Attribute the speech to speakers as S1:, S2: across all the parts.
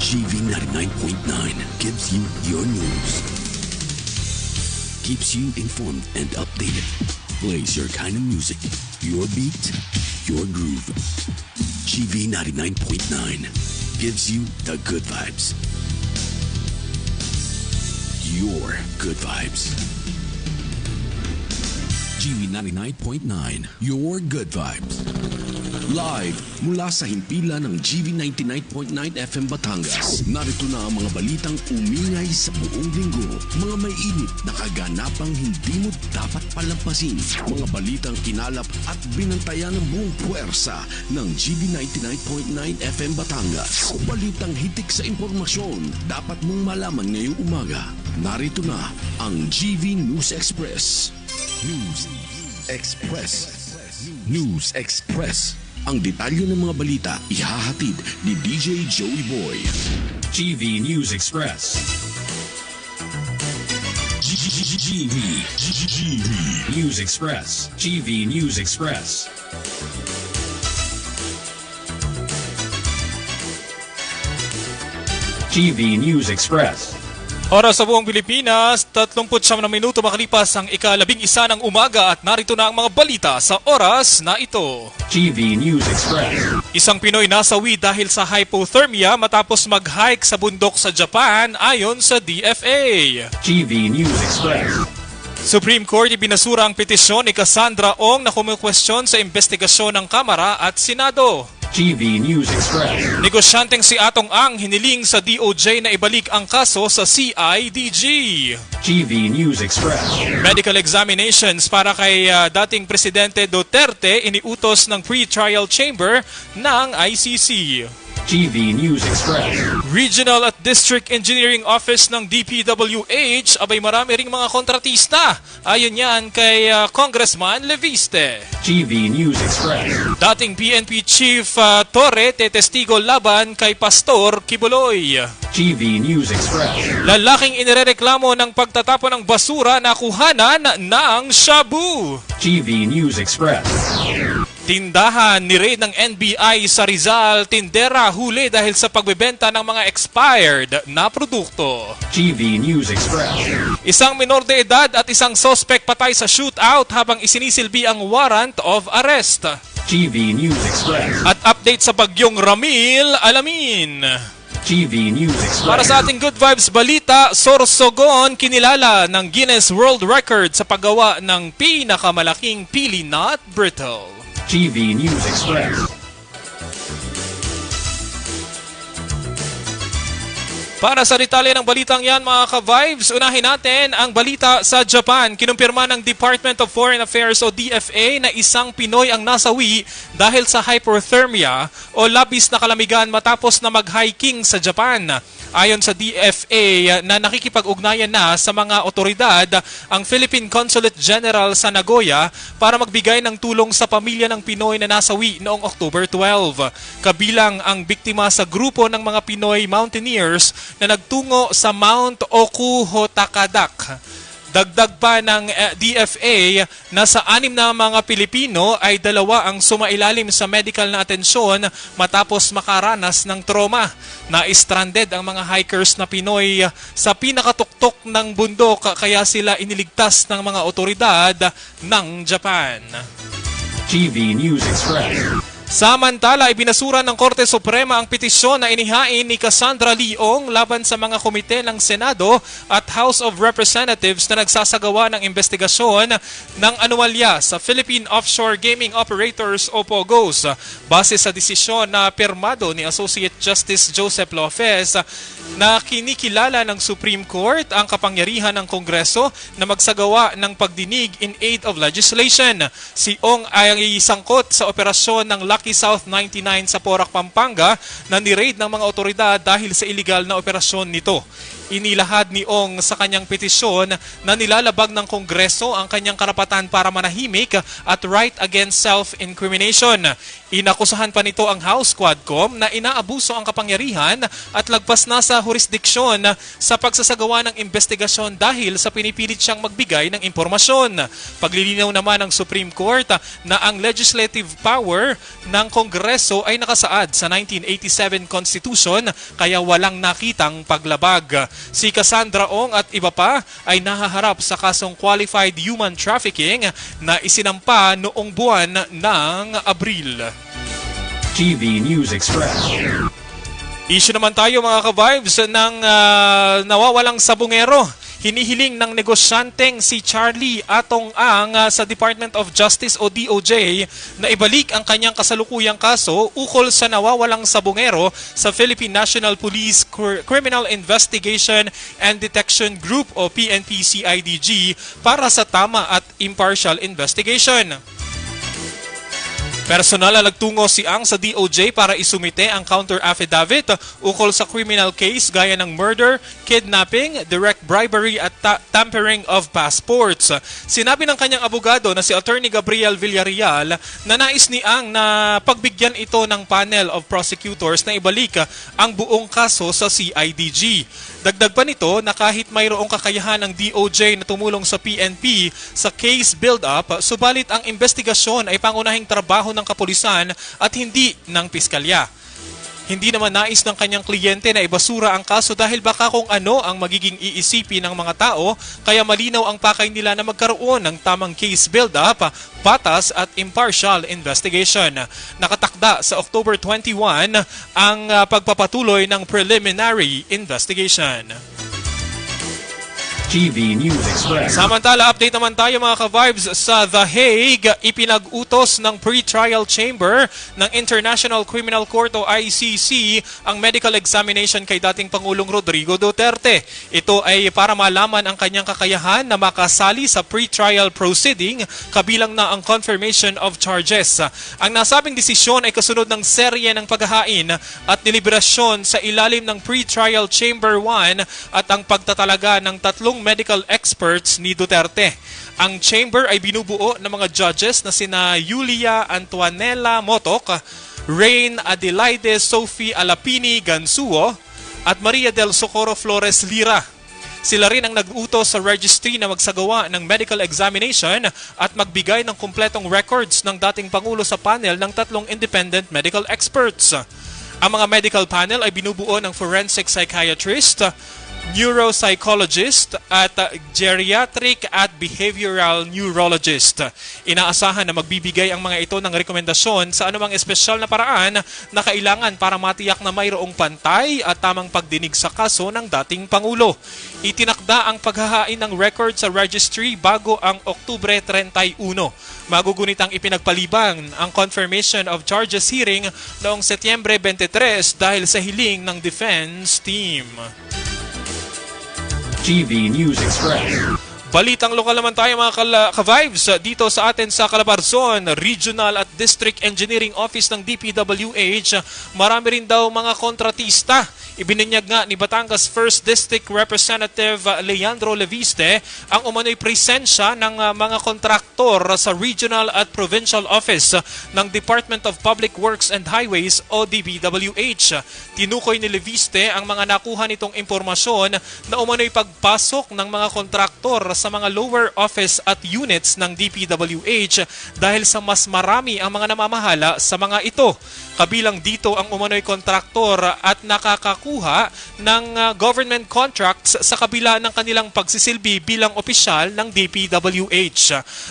S1: GV 99.9 gives you your news. Keeps you informed and updated. Plays your kind of music. Your beat, your groove. GV 99.9 gives you the good vibes. Your good vibes. GV 99.9, your good vibes. Live mula sa himpilan ng GV 99.9 FM Batangas. Narito na ang mga balitang umingay sa buong linggo. Mga may init na kaganapang hindi mo dapat palampasin. Mga balitang kinalap at binantayan ng buong puwersa ng GV 99.9 FM Batangas. Balitang hitik sa impormasyon dapat mong malaman ngayong umaga. Narito na ang GV News Express. News Express. News Express. Ang detalye ng mga balita ihahatid ni DJ Joey Boy.
S2: GV News Express. GV GV News Express. GV News Express. GV News Express.
S3: Oras sa buong Pilipinas, 39 na minuto makalipas ang ikalabing isa ng umaga at narito na ang mga balita sa oras na ito.
S2: GV News Express.
S3: Isang Pinoy nasawi dahil sa hypothermia matapos mag-hike sa bundok sa Japan ayon sa DFA.
S2: GV News Express.
S3: Supreme Court ibinasura ang petisyon ni Cassandra Ong na kumukwestiyon sa investigasyon ng Kamara at Senado.
S2: GV News Express.
S3: Negosyanteng si Atong Ang hiniling sa DOJ na ibalik ang kaso sa CIDG.
S2: GV News Express.
S3: Medical examinations para kay ah, dating Presidente Duterte iniutos ng pre-trial chamber ng ICC.
S2: GV News Express.
S3: Regional at District Engineering Office ng DPWH, abay marami ring mga kontratista. Ayon yan kay ah, Congressman Leviste.
S2: GV News Express.
S3: Dating PNP Chief ah, Torre tetestigo laban kay Pastor Kibuloy.
S2: GV News Express.
S3: Lalaking inirereklamo ng pagtatapon ng basura na kuhanan ng shabu.
S2: GV News Express.
S3: Tindahan ni raid ng NBI sa Rizal, tindera huli dahil sa pagbebenta ng mga expired na produkto.
S2: GV News Express.
S3: Isang minor de edad at isang suspect patay sa shootout habang isinisilbi ang warrant of arrest.
S2: GV News Express.
S3: At update sa bagyong Ramil, alamin.
S2: GV News Express.
S3: Para sa ating Good Vibes balita, Sorsogon kinilala ng Guinness World Record sa paggawa ng pinakamalaking pili not brittle.
S2: GV News Express.
S3: Para sa detalye ng balitang yan mga ka-vibes, unahin natin ang balita sa Japan. Kinumpirma ng Department of Foreign Affairs o DFA na isang Pinoy ang nasawi dahil sa hypothermia o labis na kalamigan matapos na mag-hiking sa Japan. Ayon sa DFA na nakikipag-ugnayan na sa mga otoridad ang Philippine Consulate General sa Nagoya para magbigay ng tulong sa pamilya ng Pinoy na nasawi noong October 12. Kabilang ang biktima sa grupo ng mga Pinoy mountaineers na nagtungo sa Mount Okuhotakadak. Dagdag pa ng eh, DFA na sa anim na mga Pilipino ay dalawa ang sumailalim sa medical na atensyon matapos makaranas ng trauma. Na-stranded ang mga hikers na Pinoy sa pinakatuktok ng bundok kaya sila iniligtas ng mga otoridad ng Japan.
S2: GV News Express.
S3: Samantala, ibinasura ng Korte Suprema ang petisyon na inihain ni Cassandra Leong laban sa mga komite ng Senado at House of Representatives na nagsasagawa ng investigasyon ng anumalya sa Philippine Offshore Gaming Operators o POGOs. Base sa desisyon na pirmado ni Associate Justice Joseph Lopez na kinikilala ng Supreme Court ang kapangyarihan ng Kongreso na magsagawa ng pagdinig in aid of legislation. Si Ong ay sangkot sa operasyon ng Lucky South 99 sa Porac, Pampanga na ni-raid ng mga otoridad dahil sa illegal na operasyon nito. Inilahad ni Ong sa kanyang petisyon na nilalabag ng Kongreso ang kanyang karapatan para manahimik at right against self-incrimination. Inakusahan pa nito ang House Quadcom na inaabuso ang kapangyarihan at lagpas na sa jurisdiksyon sa pagsasagawa ng investigasyon dahil sa pinipilit siyang magbigay ng impormasyon. Paglilinaw naman ng Supreme Court na ang legislative power ng Kongreso ay nakasaad sa 1987 Constitution kaya walang nakitang paglabag. Si Cassandra Ong at iba pa ay nahaharap sa kasong qualified human trafficking na isinampa noong buwan ng Abril.
S2: TV News Express.
S3: Issue naman tayo mga ka-vibes ng ah, nawawalang sabungero. Hinihiling ng negosyanteng si Charlie Atong Ang ah, sa Department of Justice o DOJ na ibalik ang kanyang kasalukuyang kaso ukol sa nawawalang sabungero sa Philippine National Police Cr- Criminal Investigation and Detection Group o PNP-CIDG para sa tama at impartial investigation. Personal na nagtungo si Ang sa DOJ para isumite ang counter affidavit ukol sa criminal case gaya ng murder, kidnapping, direct bribery at ta- tampering of passports. Sinabi ng kanyang abogado na si Attorney Gabriel Villarreal na nais ni Ang na pagbigyan ito ng panel of prosecutors na ibalik ang buong kaso sa CIDG. Dagdag pa nito na kahit mayroong kakayahan ng DOJ na tumulong sa PNP sa case build-up, subalit ang investigasyon ay pangunahing trabaho ng kapulisan at hindi ng piskalya. Hindi naman nais ng kanyang kliyente na ibasura ang kaso dahil baka kung ano ang magiging iisipin ng mga tao, kaya malinaw ang pakay nila na magkaroon ng tamang case build-up, patas at impartial investigation. Nakatakda sa October 21 ang ah, pagpapatuloy ng preliminary investigation.
S2: TV News Express.
S3: Samantala, update naman tayo mga ka-vibes sa The Hague. Ipinag-utos ng pre-trial chamber ng International Criminal Court o ICC ang medical examination kay dating Pangulong Rodrigo Duterte. Ito ay para malaman ang kanyang kakayahan na makasali sa pre-trial proceeding kabilang na ang confirmation of charges. Ang nasabing desisyon ay kasunod ng serye ng paghahain at deliberasyon sa ilalim ng pre-trial chamber 1 at ang pagtatalaga ng tatlong medical experts ni Duterte. Ang chamber ay binubuo ng mga judges na sina Yulia Antuanella Motok, Rain Adelaide Sophie Alapini Gansuo, at Maria del Socorro Flores Lira. Sila rin ang nag-utos sa registry na magsagawa ng medical examination at magbigay ng kumpletong records ng dating Pangulo sa panel ng tatlong independent medical experts. Ang mga medical panel ay binubuo ng forensic psychiatrist, neuropsychologist at uh, geriatric at behavioral neurologist. Inaasahan na magbibigay ang mga ito ng rekomendasyon sa anumang espesyal na paraan na kailangan para matiyak na mayroong pantay at tamang pagdinig sa kaso ng dating Pangulo. Itinakda ang paghahain ng record sa registry bago ang Oktubre 31. Magugunit ang ipinagpalibang ang confirmation of charges hearing noong Setyembre 23 dahil sa hiling ng defense team.
S2: TV News Express.
S3: Balitang lokal naman tayo mga ka-vibes dito sa atin sa Calabarzon, Regional at District Engineering Office ng DPWH. Marami rin daw mga kontratista. Ibinunyag nga ni Batangas 1st District Representative uh, Leandro Leviste ang umano'y presensya ng uh, mga kontraktor sa Regional at Provincial Office ng Department of Public Works and Highways o DPWH. Tinukoy ni Leviste ang mga nakuha nitong impormasyon na umano'y pagpasok ng mga kontraktor sa mga lower office at units ng DPWH dahil sa mas marami ang mga namamahala sa mga ito. Kabilang dito ang umano'y kontraktor at nakakakuha ng uh, government contracts sa kabila ng kanilang pagsisilbi bilang opisyal ng DPWH.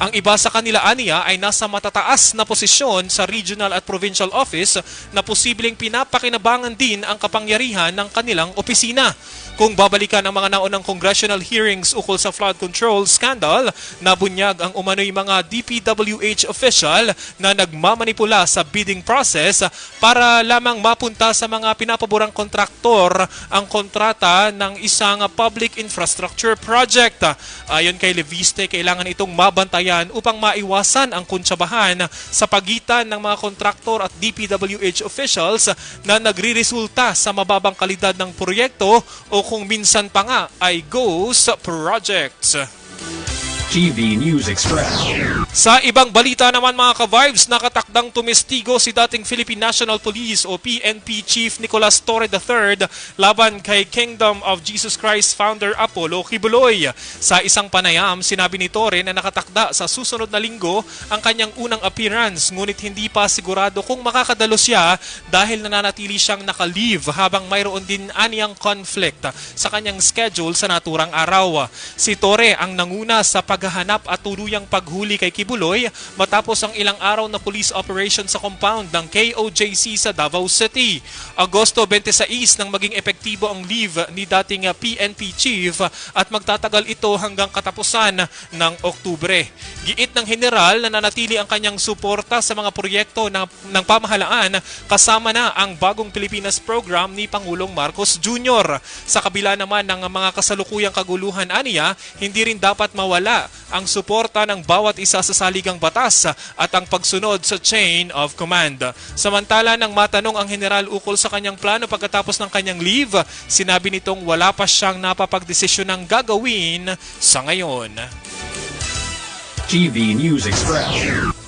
S3: Ang iba sa kanila aniya ay nasa matataas na posisyon sa regional at provincial office na posibleng pinapakinabangan din ang kapangyarihan ng kanilang opisina. Kung babalikan ang mga naunang congressional hearings ukol sa flood control scandal, nabunyag ang umano'y mga DPWH official na nagmamanipula sa bidding process para lamang mapunta sa mga pinapaborang kontraktor ang kontrata ng isang public infrastructure project. Ayon kay Leviste, kailangan itong mabantayan upang maiwasan ang kuntsabahan sa pagitan ng mga kontraktor at DPWH officials na nagriresulta sa mababang kalidad ng proyekto o kung minsan pa nga ay ghost projects.
S2: TV News Express.
S3: Sa ibang balita naman mga ka-vibes, nakatakdang tumestigo si dating Philippine National Police o PNP Chief Nicolas Torre III laban kay Kingdom of Jesus Christ founder Apollo Kibuloy. Sa isang panayam, sinabi ni Torre na nakatakda sa susunod na linggo ang kanyang unang appearance ngunit hindi pa sigurado kung makakadalo siya dahil nananatili siyang naka-leave habang mayroon din aniyang conflict sa kanyang schedule sa naturang araw. Si Torre ang nanguna sa paghahanap at tuluyang paghuli kay Kibuloy matapos ang ilang araw na police operation sa compound ng KOJC sa Davao City. Agosto 26 nang maging epektibo ang leave ni dating PNP chief at magtatagal ito hanggang katapusan ng Oktubre. Giit ng general na nanatili ang kanyang suporta sa mga proyekto ng, ng pamahalaan kasama na ang bagong Pilipinas program ni Pangulong Marcos Jr. Sa kabila naman ng mga kasalukuyang kaguluhan aniya, hindi rin dapat mawala ang suporta ng bawat isa sa saligang batas at ang pagsunod sa chain of command. Samantala nang matanong ang general ukol sa kanyang plano pagkatapos ng kanyang leave, sinabi nitong wala pa siyang napapagdesisyon ng gagawin sa ngayon.
S2: TV News Express.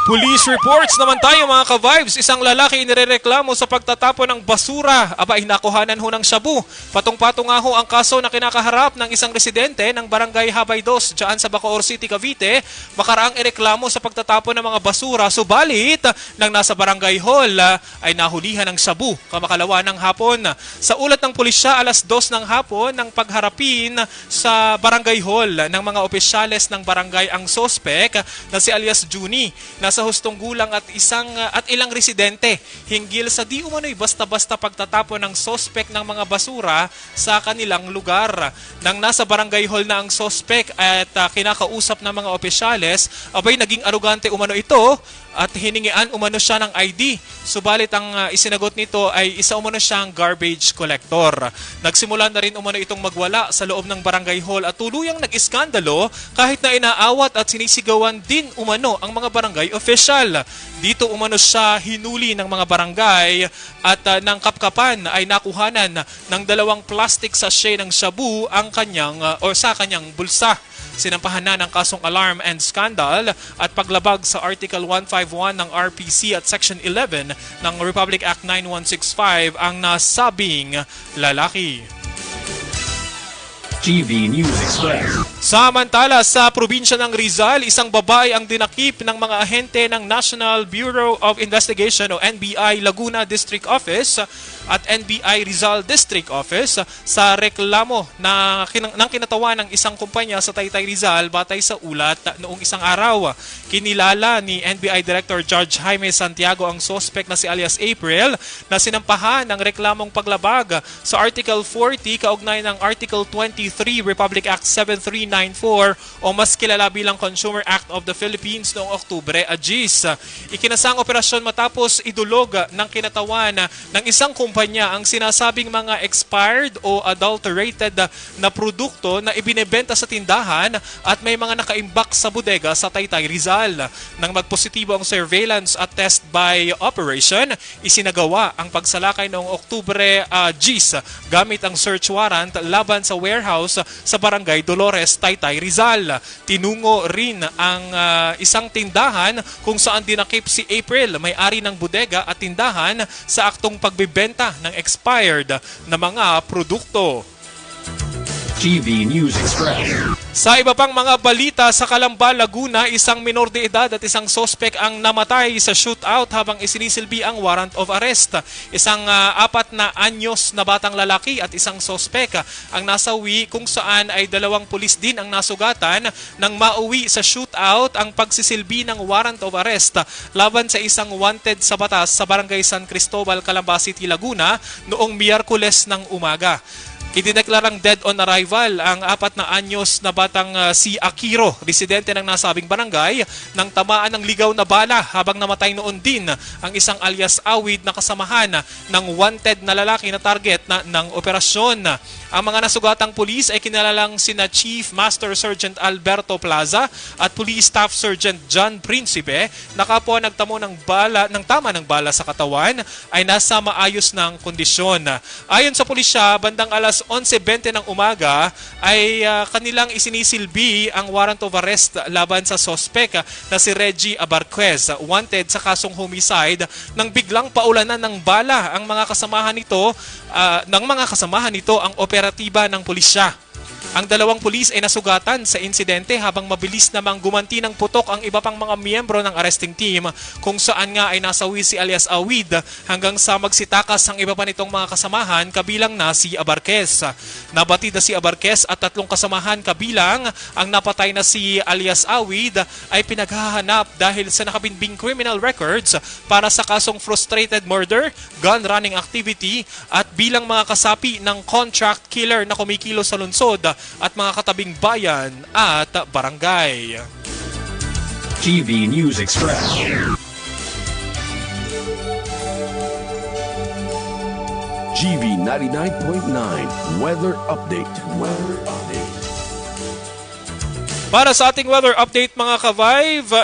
S3: Police reports naman tayo mga ka-vibes. Isang lalaki inireklamo sa pagtatapon ng basura. Aba, inakuhanan ho ng shabu. Patong-patong nga ho ang kaso na kinakaharap ng isang residente ng barangay Habay 2 dyan sa Bacoor City, Cavite. Makaraang ireklamo sa pagtatapon ng mga basura. Subalit, nang nasa barangay hall ay nahulihan ng shabu kamakalawa ng hapon. Sa ulat ng pulisya, alas 2 ng hapon ng pagharapin sa barangay hall ng mga opisyales ng barangay ang sospek na si alias Juni. Nasa hustong gulang at isang uh, at ilang residente hinggil sa di umano'y basta-basta pagtatapon ng sospek ng mga basura sa kanilang lugar. Nang nasa barangay hall na ang sospek at uh, kinakausap ng mga opisyales, abay naging arugante umano ito at hiningian umano siya ng ID. Subalit ang uh, isinagot nito ay isa umano siyang garbage collector. Nagsimula na rin umano itong magwala sa loob ng barangay hall at tuluyang nag-iskandalo kahit na inaawat at sinisigawan din umano ang mga barangay official. Dito umano siya hinuli ng mga barangay at uh, ng kapkapan ay nakuhanan ng dalawang plastic sachet ng shabu ang kanyang uh, or sa kanyang bulsa. Sinampahan na ng kasong alarm and scandal at paglabag sa Article 151 ng RPC at Section 11 ng Republic Act 9165 ang nasabing lalaki.
S2: TV News Express.
S3: Samantala sa probinsya ng Rizal, isang babae ang dinakip ng mga ahente ng National Bureau of Investigation o NBI Laguna District Office at NBI Rizal District Office sa reklamo na kin- ng kinatawa ng isang kumpanya sa Taytay Rizal batay sa ulat noong isang araw. Kinilala ni NBI Director Judge Jaime Santiago ang suspect na si alias April na sinampahan ng reklamong paglabag sa Article 40 kaugnay ng Article 23 Republic Act 7394 o mas kilala bilang Consumer Act of the Philippines noong Oktubre, Agis. Ikinasang operasyon matapos idulog ng kinatawan ng isang kumpanya ang sinasabing mga expired o adulterated na produkto na ibinebenta sa tindahan at may mga nakaimbak sa bodega sa Taytay Rizal. Nang magpositibo ang surveillance at test by operation, isinagawa ang pagsalakay noong Oktubre uh, Gis gamit ang search warrant laban sa warehouse sa barangay Dolores, Taytay, Rizal. Tinungo rin ang uh, isang tindahan kung saan dinakip si April, may-ari ng bodega at tindahan sa aktong pagbibenta ng expired na mga produkto.
S2: TV News Express.
S3: Sa iba pang mga balita sa Calamba, Laguna, isang minor de edad at isang sospek ang namatay sa shootout habang isinisilbi ang warrant of arrest. Isang uh, apat na anyos na batang lalaki at isang sospek ang nasawi kung saan ay dalawang pulis din ang nasugatan nang mauwi sa shootout ang pagsisilbi ng warrant of arrest laban sa isang wanted sa batas sa barangay San Cristobal, Calamba City, Laguna noong Miyerkules ng umaga. Idineklarang dead on arrival ang apat na anyos na batang uh, si Akiro, residente ng nasabing barangay, nang tamaan ng ligaw na bala habang namatay noon din ang isang alias Awid na kasamahan ng wanted na lalaki na target na, ng operasyon. Ang mga nasugatang pulis ay kinalalang sina Chief Master Sergeant Alberto Plaza at Police Staff Sergeant John Principe na kapwa nagtamo ng bala ng tama ng bala sa katawan ay nasa maayos ng kondisyon. Ayon sa pulisya, bandang alas alas 11.20 ng umaga ay ah, kanilang isinisilbi ang warrant of arrest laban sa sospek na si Reggie Abarquez, wanted sa kasong homicide nang biglang paulanan ng bala ang mga kasamahan nito ah, ng mga kasamahan nito ang operatiba ng pulisya. Ang dalawang pulis ay nasugatan sa insidente habang mabilis namang gumanti ng putok ang iba pang mga miyembro ng arresting team kung saan nga ay nasawi si alias Awid hanggang sa magsitakas ang iba pa nitong mga kasamahan kabilang na si Abarquez. Nabatid na si Abarquez at tatlong kasamahan kabilang ang napatay na si alias Awid ay pinaghahanap dahil sa nakabinbing criminal records para sa kasong frustrated murder, gun running activity at bilang mga kasapi ng contract killer na kumikilo sa lungsod at mga katabing bayan at barangay.
S2: TV News Express.
S1: GV 99.9 Weather Update. Weather Update.
S3: Para sa ating weather update mga ka-Vive,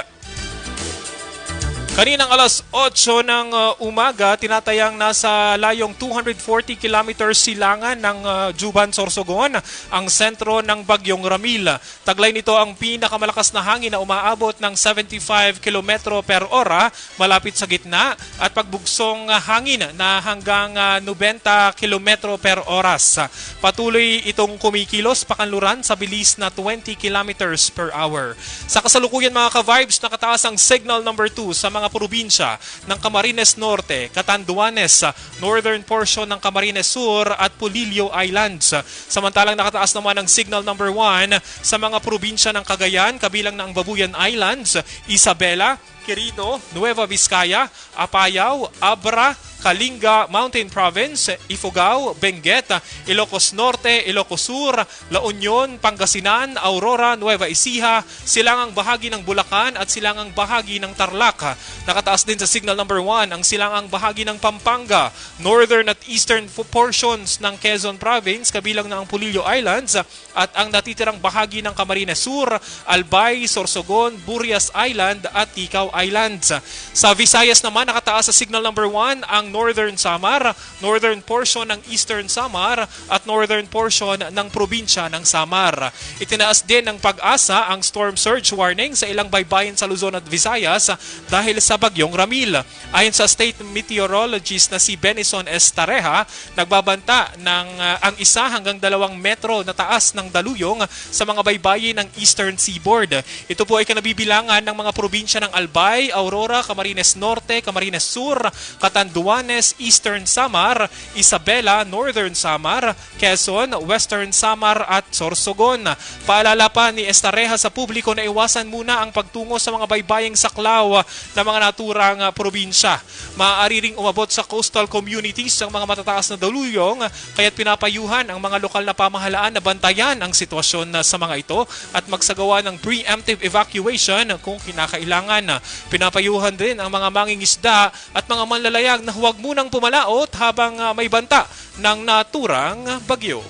S3: Kaninang alas 8 ng uh, umaga, tinatayang nasa layong 240 kilometers silangan ng uh, Juban, Sorsogon, ang sentro ng Bagyong Ramil. Taglay nito ang pinakamalakas na hangin na umaabot ng 75 km per ora malapit sa gitna at pagbugsong hangin na hanggang uh, 90 km per oras. Patuloy itong kumikilos pakanluran sa bilis na 20 km per hour. Sa kasalukuyan mga ka-vibes, nakataas ang signal number 2 sa mga probinsya ng Camarines Norte, Catanduanes, northern portion ng Camarines Sur at Pulilio Islands. Samantalang nakataas naman ang signal number 1 sa mga probinsya ng Cagayan, kabilang na ang Babuyan Islands, Isabela, Quirino, Nueva Vizcaya, Apayao, Abra, Kalinga, Mountain Province, Ifugao, Benguet, Ilocos Norte, Ilocos Sur, La Union, Pangasinan, Aurora, Nueva Ecija, silangang bahagi ng Bulacan at silangang bahagi ng Tarlac. Nakataas din sa signal number 1 ang silangang bahagi ng Pampanga, northern at eastern portions ng Quezon Province, kabilang na ang Pulillo Islands at ang natitirang bahagi ng Camarines Sur, Albay, Sorsogon, Burias Island at Ticao Islands. Sa Visayas naman nakataas sa signal number 1 ang northern Samar, northern portion ng eastern Samar at northern portion ng probinsya ng Samar. Itinaas din ng pag-asa ang storm surge warning sa ilang baybayin sa Luzon at Visayas dahil sa bagyong Ramil. Ayon sa state meteorologist na si Benison Estareja, nagbabanta ng uh, ang isa hanggang dalawang metro na taas ng daluyong sa mga baybayin ng eastern seaboard. Ito po ay kanabibilangan ng mga probinsya ng Albay, Aurora, Camarines Norte, Camarines Sur, Catanduanes, Eastern Samar, Isabela, Northern Samar, Quezon, Western Samar at Sorsogon. Paalala pa ni Estareja sa publiko na iwasan muna ang pagtungo sa mga baybaying saklaw ng mga naturang probinsya. Maaari ring umabot sa coastal communities ang mga matataas na daluyong kaya't pinapayuhan ang mga lokal na pamahalaan na bantayan ang sitwasyon uh, sa mga ito at magsagawa ng preemptive evacuation kung kinakailangan. Pinapayuhan din ang mga mangingisda at mga manlalayag na huwag munang pumalaot habang uh, may banta ng naturang bagyo.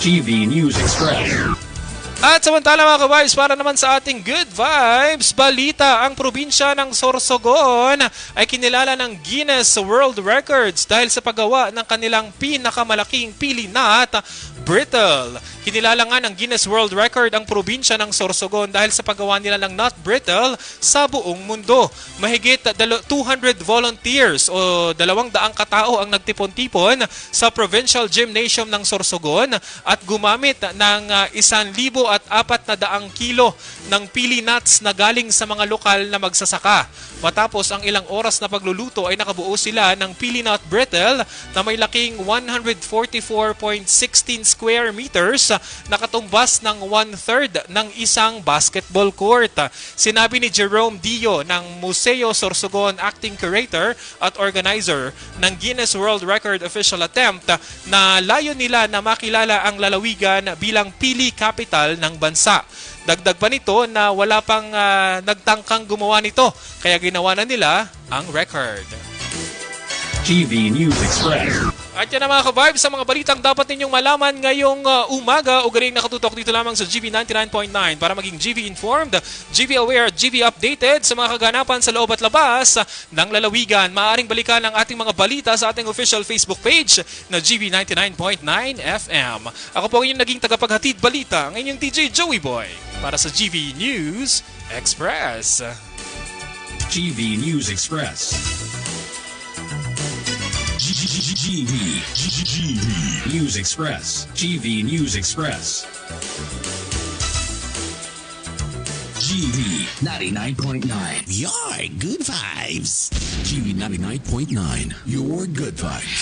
S2: TV News Express.
S3: At samantala mga kabayos, para naman sa ating good vibes, balita ang probinsya ng Sorsogon ay kinilala ng Guinness World Records dahil sa paggawa ng kanilang pinakamalaking pili nut, brittle. Kinilala nga ng Guinness World Record ang probinsya ng Sorsogon dahil sa paggawa nila ng nut brittle sa buong mundo. Mahigit 200 volunteers o 200 katao ang nagtipon-tipon sa Provincial Gymnasium ng Sorsogon at gumamit ng uh, 1,000 at apat na daang kilo ng pili nuts na galing sa mga lokal na magsasaka. Matapos ang ilang oras na pagluluto ay nakabuo sila ng pili nut brittle na may laking 144.16 square meters na katumbas ng one-third ng isang basketball court. Sinabi ni Jerome Dio ng Museo Sorsogon Acting Curator at Organizer ng Guinness World Record Official Attempt na layo nila na makilala ang lalawigan bilang pili capital ng bansa. Dagdag pa nito na wala pang uh, nagtangkang gumawa nito kaya ginawa na nila ang record.
S2: TV News Express.
S3: At yan ang mga ka-vibes sa mga balitang dapat ninyong malaman ngayong uh, umaga o galing nakatutok dito lamang sa GV 99.9 para maging GV informed, GV aware, GV updated sa mga kaganapan sa loob at labas ng lalawigan. Maaring balikan ang ating mga balita sa ating official Facebook page na GV 99.9 FM. Ako po inyong naging tagapaghatid balita, ang inyong DJ Joey Boy para sa GV News Express.
S2: GV News Express. GV News Express. GV News Express.
S4: GV 99.9.
S1: Your good vibes. GV 99.9, your good vibes.